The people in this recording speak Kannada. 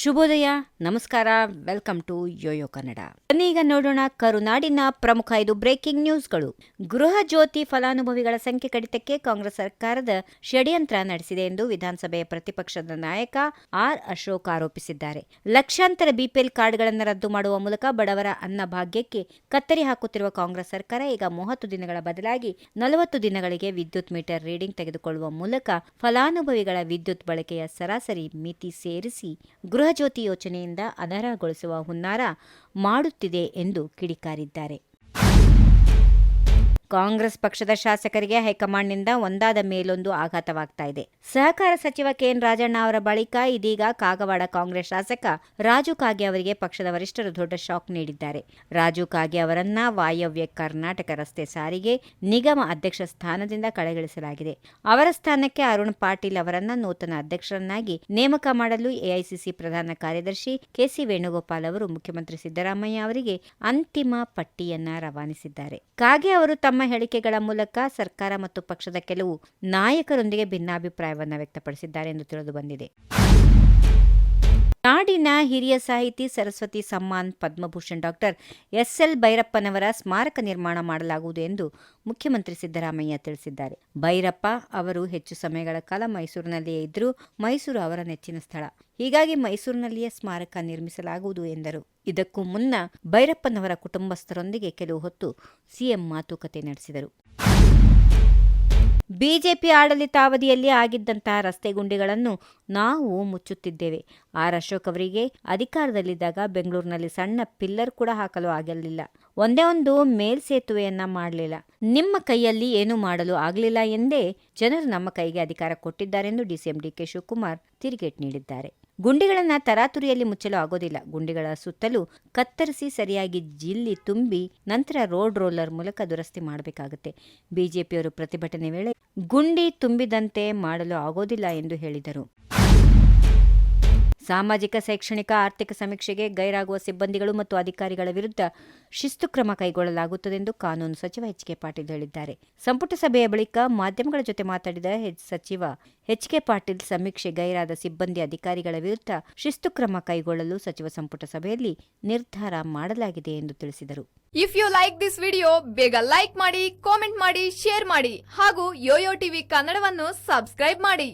ಶುಭೋದಯ, ನಮಸ್ಕಾರ, ವೆಲ್ಕಮ್ ಟು ಯೋಯೋ ಕನ್ನಡ. ಈಗ ನೋಡೋಣ ಕರುನಾಡಿನ ಪ್ರಮುಖ ಐದು ಬ್ರೇಕಿಂಗ್ ನ್ಯೂಸ್ಗಳು. ಗೃಹ ಜ್ಯೋತಿ ಫಲಾನುಭವಿಗಳ ಸಂಖ್ಯೆ ಕಡಿತಕ್ಕೆ ಕಾಂಗ್ರೆಸ್ ಸರ್ಕಾರದ ಷಡ್ಯಂತ್ರ ನಡೆಸಿದೆ ಎಂದು ವಿಧಾನಸಭೆಯ ಪ್ರತಿಪಕ್ಷದ ನಾಯಕ ಆರ್ ಅಶೋಕ್ ಆರೋಪಿಸಿದ್ದಾರೆ. ಲಕ್ಷಾಂತರ ಬಿಪಿಎಲ್ ಕಾರ್ಡ್ಗಳನ್ನು ರದ್ದು ಮಾಡುವ ಮೂಲಕ ಬಡವರ ಅನ್ನ ಭಾಗ್ಯಕ್ಕೆ ಕತ್ತರಿ ಹಾಕುತ್ತಿರುವ ಕಾಂಗ್ರೆಸ್ ಸರ್ಕಾರ ಈಗ ಮೂವತ್ತು ದಿನಗಳ ಬದಲಾಗಿ ನಲವತ್ತು ದಿನಗಳಿಗೆ ವಿದ್ಯುತ್ ಮೀಟರ್ ರೀಡಿಂಗ್ ತೆಗೆದುಕೊಳ್ಳುವ ಮೂಲಕ ಫಲಾನುಭವಿಗಳ ವಿದ್ಯುತ್ ಬಳಕೆಯ ಸರಾಸರಿ ಮಿತಿ ಸೇರಿಸಿ ಗೃಹಜ್ಯೋತಿ ಯೋಜನೆಯಿಂದ ಅನರ್ಹಗೊಳಿಸುವ ಹುನ್ನಾರ ಮಾಡುತ್ತಿದೆ ಎಂದು ಕಿಡಿಕಾರಿದ್ದಾರೆ. ಕಾಂಗ್ರೆಸ್ ಪಕ್ಷದ ಶಾಸಕರಿಗೆ ಹೈಕಮಾಂಡ್ನಿಂದ ಒಂದಾದ ಮೇಲೊಂದು ಆಘಾತವಾಗ್ತಾ ಇದೆ. ಸಹಕಾರ ಸಚಿವ ಕೆಎನ್ ರಾಜಣ್ಣ ಅವರ ಬಳಿಕ ಇದೀಗ ಕಾಗವಾಡ ಕಾಂಗ್ರೆಸ್ ಶಾಸಕ ರಾಜು ಕಾಗೆ ಅವರಿಗೆ ಪಕ್ಷದ ವರಿಷ್ಠರು ದೊಡ್ಡ ಶಾಕ್ ನೀಡಿದ್ದಾರೆ. ರಾಜು ಕಾಗೆ ಅವರನ್ನ ವಾಯವ್ಯ ಕರ್ನಾಟಕ ರಸ್ತೆ ಸಾರಿಗೆ ನಿಗಮ ಅಧ್ಯಕ್ಷ ಸ್ಥಾನದಿಂದ ಕಡೆಗಿಳಿಸಲಾಗಿದೆ. ಅವರ ಸ್ಥಾನಕ್ಕೆ ಅರುಣ್ ಪಾಟೀಲ್ ಅವರನ್ನ ನೂತನ ಅಧ್ಯಕ್ಷರನ್ನಾಗಿ ನೇಮಕ ಮಾಡಲು ಎಐಸಿಸಿ ಪ್ರಧಾನ ಕಾರ್ಯದರ್ಶಿ ಕೆಸಿ ವೇಣುಗೋಪಾಲ್ ಅವರು ಮುಖ್ಯಮಂತ್ರಿ ಸಿದ್ದರಾಮಯ್ಯ ಅವರಿಗೆ ಅಂತಿಮ ಪಟ್ಟಿಯನ್ನ ರವಾನಿಸಿದ್ದಾರೆ. ಕಾಗೆ ಅವರು ತಮ್ಮ ಹೇಳಿಕೆಗಳ ಮೂಲಕ ಸರ್ಕಾರ ಮತ್ತು ಪಕ್ಷದ ಕೆಲವು ನಾಯಕರೊಂದಿಗೆ ಭಿನ್ನಾಭಿಪ್ರಾಯವನ್ನು ವ್ಯಕ್ತಪಡಿಸಿದ್ದಾರೆ ಎಂದು ತಿಳಿದು ಬಂದಿದೆ. ನಾಡಿನ ಹಿರಿಯ ಸಾಹಿತಿ Saraswati Samman Padma Bhushan doctor S L ಭೈರಪ್ಪನವರ ಸ್ಮಾರಕ ನಿರ್ಮಾಣ ಮಾಡಲಾಗುವುದು ಎಂದು ಮುಖ್ಯಮಂತ್ರಿ ಸಿದ್ದರಾಮಯ್ಯ ತಿಳಿಸಿದ್ದಾರೆ. ಭೈರಪ್ಪ ಅವರು ಹೆಚ್ಚು ಸಮಯಗಳ ಕಾಲ ಮೈಸೂರಿನಲ್ಲಿಯೇ ಇದ್ದರೂ ಮೈಸೂರು ಅವರ ನೆಚ್ಚಿನ ಸ್ಥಳ. ಹೀಗಾಗಿ ಮೈಸೂರಿನಲ್ಲಿಯೇ ಸ್ಮಾರಕ ನಿರ್ಮಿಸಲಾಗುವುದು ಎಂದರು. ಇದಕ್ಕೂ ಮುನ್ನ ಭೈರಪ್ಪನವರ ಕುಟುಂಬಸ್ಥರೊಂದಿಗೆ ಕೆಲವು ಹೊತ್ತು ಸಿಎಂ ಮಾತುಕತೆ ನಡೆಸಿದರು. ಬಿಜೆಪಿ ಆಡಳಿತಾವಧಿಯಲ್ಲಿ ಆಗಿದ್ದಂತಹ ರಸ್ತೆ ಗುಂಡಿಗಳನ್ನು ನಾವು ಮುಚ್ಚುತ್ತಿದ್ದೇವೆ. ಆರ್. ಅಶೋಕ್ ಅವರಿಗೆ ಅಧಿಕಾರದಲ್ಲಿದ್ದಾಗ ಬೆಂಗಳೂರಿನಲ್ಲಿ ಸಣ್ಣ ಪಿಲ್ಲರ್ ಕೂಡ ಹಾಕಲು ಆಗಲಿಲ್ಲ. ಒಂದೇ ಒಂದು ಮೇಲ್ಸೇತುವೆಯನ್ನ ಮಾಡಲಿಲ್ಲ. ನಿಮ್ಮ ಕೈಯಲ್ಲಿ ಏನು ಮಾಡಲು ಆಗಲಿಲ್ಲ ಎಂದೇ ಜನರು ನಮ್ಮ ಕೈಗೆ ಅಧಿಕಾರ ಕೊಟ್ಟಿದ್ದಾರೆಂದು ಡಿಸಿಎಂ ಡಿಕೆ ಶಿವಕುಮಾರ್ ತಿರುಗೇಟ್ ನೀಡಿದ್ದಾರೆ. ಗುಂಡಿಗಳನ್ನು ತರಾತುರಿಯಲ್ಲಿ ಮುಚ್ಚಲು ಆಗೋದಿಲ್ಲ. ಗುಂಡಿಗಳ ಸುತ್ತಲೂ ಕತ್ತರಿಸಿ ಸರಿಯಾಗಿ ಜಿಲ್ಲಿ ತುಂಬಿ ನಂತರ ರೋಡ್ ರೋಲರ್ ಮೂಲಕ ದುರಸ್ತಿ ಮಾಡಬೇಕಾಗುತ್ತೆ. ಬಿಜೆಪಿಯವರು ಪ್ರತಿಭಟನೆ ವೇಳೆ ಗುಂಡಿ ತುಂಬಿದಂತೆ ಮಾಡಲು ಆಗೋದಿಲ್ಲ ಎಂದು ಹೇಳಿದರು. ಸಾಮಾಜಿಕ, ಶೈಕ್ಷಣಿಕ, ಆರ್ಥಿಕ ಸಮೀಕ್ಷೆಗೆ ಗೈರಾಗುವ ಸಿಬ್ಬಂದಿಗಳು ಮತ್ತು ಅಧಿಕಾರಿಗಳ ವಿರುದ್ಧ ಶಿಸ್ತು ಕ್ರಮ ಕೈಗೊಳ್ಳಲಾಗುತ್ತದೆ ಎಂದು ಕಾನೂನು ಸಚಿವ ಎಚ್ ಕೆ ಪಾಟೀಲ್ ಹೇಳಿದ್ದಾರೆ. ಸಂಪುಟ ಸಭೆಯ ಬಳಿಕ ಮಾಧ್ಯಮಗಳ ಜೊತೆ ಮಾತನಾಡಿದ ಸಚಿವ, ಎಚ್ ಕೆ ಪಾಟೀಲ್ ಸಮೀಕ್ಷೆ ಗೈರಾದ ಸಿಬ್ಬಂದಿ ಅಧಿಕಾರಿಗಳ ವಿರುದ್ಧ ಶಿಸ್ತು ಕ್ರಮ ಕೈಗೊಳ್ಳಲು ಸಚಿವ ಸಂಪುಟ ಸಭೆಯಲ್ಲಿ ನಿರ್ಧಾರ ಮಾಡಲಾಗಿದೆ ಎಂದು ತಿಳಿಸಿದರು. If you like this video ಬೇಗ ಲೈಕ್ ಮಾಡಿ ಕಾಮೆಂಟ್ ಮಾಡಿ ಶೇರ್ ಮಾಡಿ ಹಾಗೂ ಯೋಯೋ ಟಿವಿ ಕನ್ನಡವನ್ನು ಸಬ್ಸ್ಕ್ರೈಬ್ ಮಾಡಿ.